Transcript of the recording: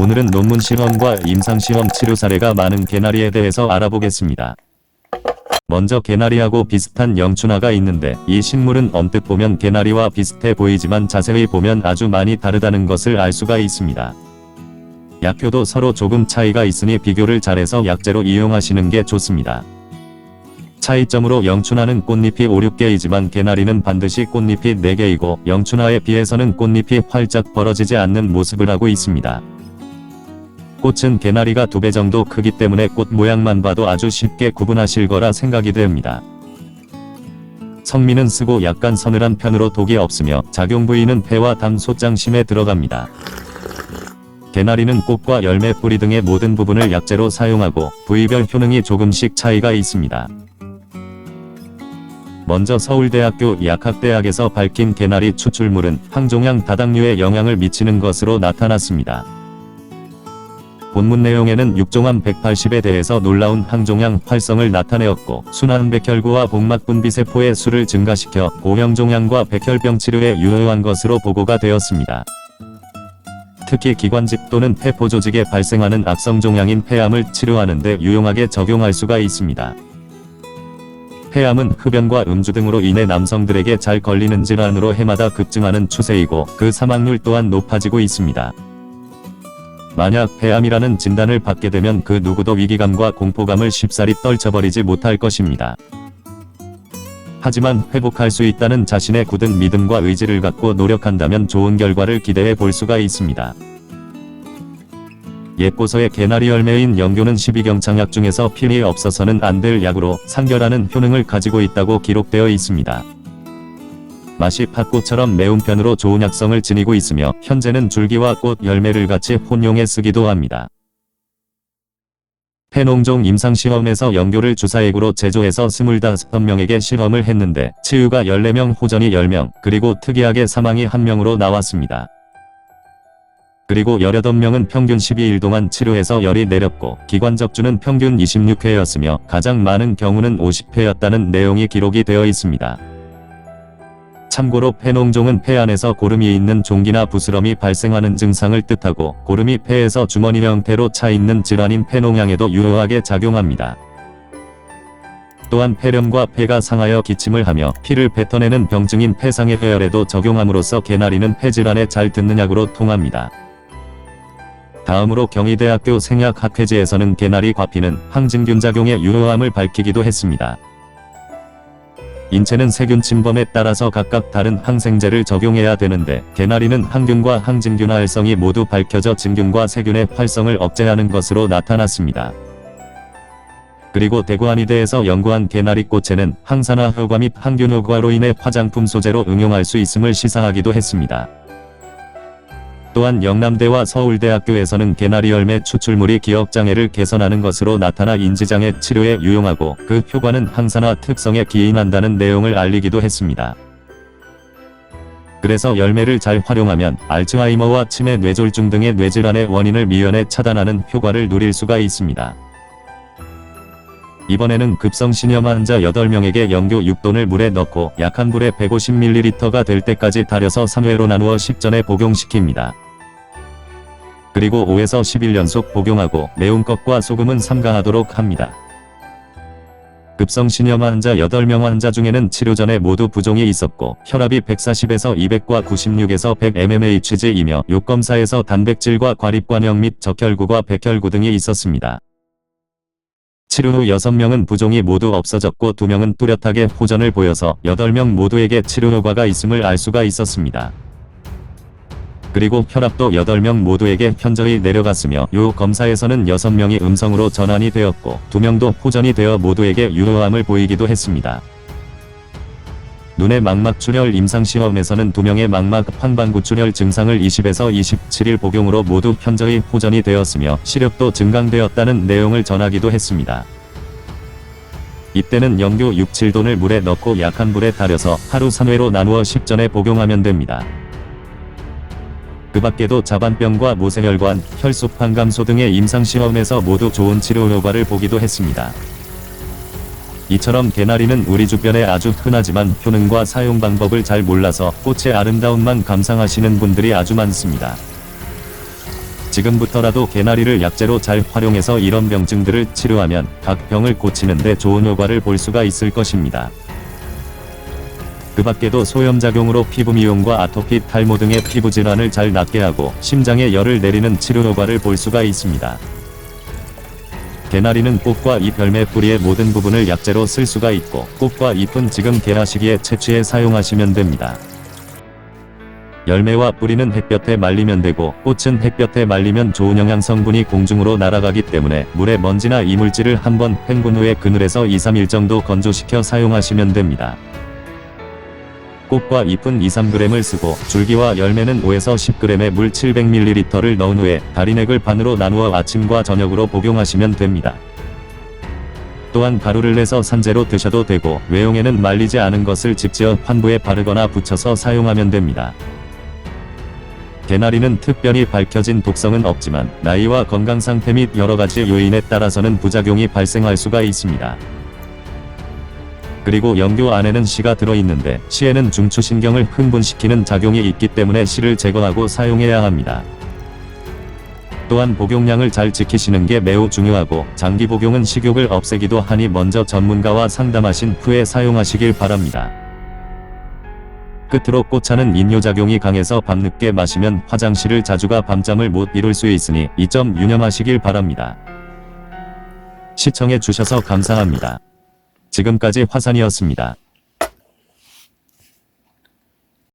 오늘은 논문 실험과 임상 시험 치료 사례가 많은 개나리에 대해서 알아보겠습니다. 먼저 개나리하고 비슷한 영춘화가 있는데 이 식물은 언뜻 보면 개나리와 비슷해 보이지만 자세히 보면 아주 많이 다르다는 것을 알 수가 있습니다. 약효도 서로 조금 차이가 있으니 비교를 잘해서 약재로 이용하시는 게 좋습니다. 차이점으로 영춘화는 꽃잎이 5, 6개이지만 개나리는 반드시 꽃잎이 4개이고 영춘화에 비해서는 꽃잎이 활짝 벌어지지 않는 모습을 하고 있습니다. 꽃은 개나리가 두 배 정도 크기 때문에 꽃 모양만 봐도 아주 쉽게 구분하실 거라 생각이 됩니다. 성미는 쓰고 약간 서늘한 편으로 독이 없으며 작용 부위는 폐와 담 소장심에 들어갑니다. 개나리는 꽃과 열매 뿌리 등의 모든 부분을 약재로 사용하고 부위별 효능이 조금씩 차이가 있습니다. 먼저 서울대학교 약학대학에서 밝힌 개나리 추출물은 항종양 다당류에 영향을 미치는 것으로 나타났습니다. 본문 내용에는 육종암 180에 대해서 놀라운 항종양 활성을 나타내었고 순환 백혈구와 복막분비 세포의 수를 증가시켜 고형종양과 백혈병 치료에 유효한 것으로 보고가 되었습니다. 특히 기관집 또는 폐포 조직에 발생하는 악성 종양인 폐암을 치료하는 데 유용하게 적용할 수가 있습니다. 폐암은 흡연과 음주 등으로 인해 남성들에게 잘 걸리는 질환으로 해마다 급증하는 추세이고 그 사망률 또한 높아지고 있습니다. 만약 폐암이라는 진단을 받게 되면 그 누구도 위기감과 공포감을 쉽사리 떨쳐버리지 못할 것입니다. 하지만 회복할 수 있다는 자신의 굳은 믿음과 의지를 갖고 노력한다면 좋은 결과를 기대해 볼 수가 있습니다. 예포서의 개나리 열매인 영교는 12경창약 중에서 필이 없어서는 안 될 약으로 상결하는 효능을 가지고 있다고 기록되어 있습니다. 맛이 팥꽃처럼 매운 편으로 좋은 약성을 지니고 있으며 현재는 줄기와 꽃 열매를 같이 혼용해 쓰기도 합니다. 폐농종 임상시험에서 영교를 주사액으로 제조해서 25명에게 실험을 했는데 치유가 14명 호전이 10명 그리고 특이하게 사망이 1명으로 나왔습니다. 그리고 18명은 평균 12일 동안 치료해서 열이 내렸고 기관적주는 평균 26회였으며 가장 많은 경우는 50회였다는 내용이 기록이 되어 있습니다. 참고로 폐농종은 폐 안에서 고름이 있는 종기나 부스럼이 발생하는 증상을 뜻하고 고름이 폐에서 주머니 형태로 차 있는 질환인 폐농양에도 유효하게 작용합니다. 또한 폐렴과 폐가 상하여 기침을 하며 피를 뱉어내는 병증인 폐상의 회열에도 적용함으로써 개나리는 폐질환에 잘 듣는 약으로 통합니다. 다음으로 경희대학교 생약학회지에서는 개나리 과피는 항진균 작용의 유효함을 밝히기도 했습니다. 인체는 세균 침범에 따라서 각각 다른 항생제를 적용해야 되는데 개나리는 항균과 항진균 활성이 모두 밝혀져 진균과 세균의 활성을 억제하는 것으로 나타났습니다. 그리고 대구한의대에서 연구한 개나리 꽃에는 항산화 효과 및 항균 효과로 인해 화장품 소재로 응용할 수 있음을 시사하기도 했습니다. 또한 영남대와 서울대학교에서는 개나리 열매 추출물이 기억장애를 개선하는 것으로 나타나 인지장애 치료에 유용하고 그 효과는 항산화 특성에 기인한다는 내용을 알리기도 했습니다. 그래서 열매를 잘 활용하면 알츠하이머와 치매 뇌졸중 등의 뇌질환의 원인을 미연에 차단하는 효과를 누릴 수가 있습니다. 이번에는 급성신염 환자 8명에게 영교 6돈을 물에 넣고 약한 불에 150ml가 될 때까지 달여서 3회로 나누어 10전에 복용시킵니다. 그리고 5에서 10일 연속 복용하고 매운 것과 소금은 삼가하도록 합니다. 급성신염 환자 8명 환자 중에는 치료 전에 모두 부종이 있었고 혈압이 140에서 200과 96에서 100 mmHg이며 요검사에서 단백질과 과립관형 및 적혈구과 백혈구 등이 있었습니다. 치료 후 6명은 부종이 모두 없어졌고 2명은 뚜렷하게 호전을 보여서 8명 모두에게 치료 효과가 있음을 알 수가 있었습니다. 그리고 혈압도 8명 모두에게 현저히 내려갔으며 요 검사에서는 6명이 음성으로 전환이 되었고 2명도 호전이 되어 모두에게 유효함을 보이기도 했습니다. 눈의 망막 출혈 임상시험에서는 2명의 망막 황반구 출혈 증상을 20에서 27일 복용으로 모두 현저히 호전이 되었으며 시력도 증강되었다는 내용을 전하기도 했습니다. 이때는 영교 6, 7돈을 물에 넣고 약한 불에 달여서 하루 3회로 나누어 10전에 복용하면 됩니다. 그 밖에도 자반병과 모세혈관, 혈소판 감소 등의 임상시험에서 모두 좋은 치료 효과를 보기도 했습니다. 이처럼 개나리는 우리 주변에 아주 흔하지만 효능과 사용 방법을 잘 몰라서 꽃의 아름다움만 감상하시는 분들이 아주 많습니다. 지금부터라도 개나리를 약재로 잘 활용해서 이런 병증들을 치료하면 각 병을 고치는데 좋은 효과를 볼 수가 있을 것입니다. 그 밖에도 소염작용으로 피부 미용과 아토피, 탈모 등의 피부 질환을 잘 낫게 하고 심장에 열을 내리는 치료 효과를 볼 수가 있습니다. 개나리는 꽃과 잎 열매 뿌리의 모든 부분을 약재로 쓸 수가 있고 꽃과 잎은 지금 개화 시기에 채취해 사용하시면 됩니다. 열매와 뿌리는 햇볕에 말리면 되고 꽃은 햇볕에 말리면 좋은 영양 성분이 공중으로 날아가기 때문에 물에 먼지나 이물질을 한번 헹군 후에 그늘에서 2, 3일 정도 건조시켜 사용하시면 됩니다. 꽃과 잎은 2, 3g을 쓰고 줄기와 열매는 5에서 10g의 물 700ml를 넣은 후에 다리넥을 반으로 나누어 아침과 저녁으로 복용하시면 됩니다. 또한 가루를 내서 산재로 드셔도 되고 외용에는 말리지 않은 것을 직지어 환부에 바르거나 붙여서 사용하면 됩니다. 개나리는 특별히 밝혀진 독성은 없지만 나이와 건강 상태 및 여러 가지 요인에 따라서는 부작용이 발생할 수가 있습니다. 그리고 연교 안에는 씨가 들어있는데 씨에는 중추신경을 흥분시키는 작용이 있기 때문에 씨를 제거하고 사용해야 합니다. 또한 복용량을 잘 지키시는 게 매우 중요하고 장기 복용은 식욕을 없애기도 하니 먼저 전문가와 상담하신 후에 사용하시길 바랍니다. 끝으로 꽃차는 인뇨작용이 강해서 밤늦게 마시면 화장실을 자주 가 밤잠을 못 이룰 수 있으니 이 점 유념하시길 바랍니다. 시청해 주셔서 감사합니다. 지금까지 화산이었습니다.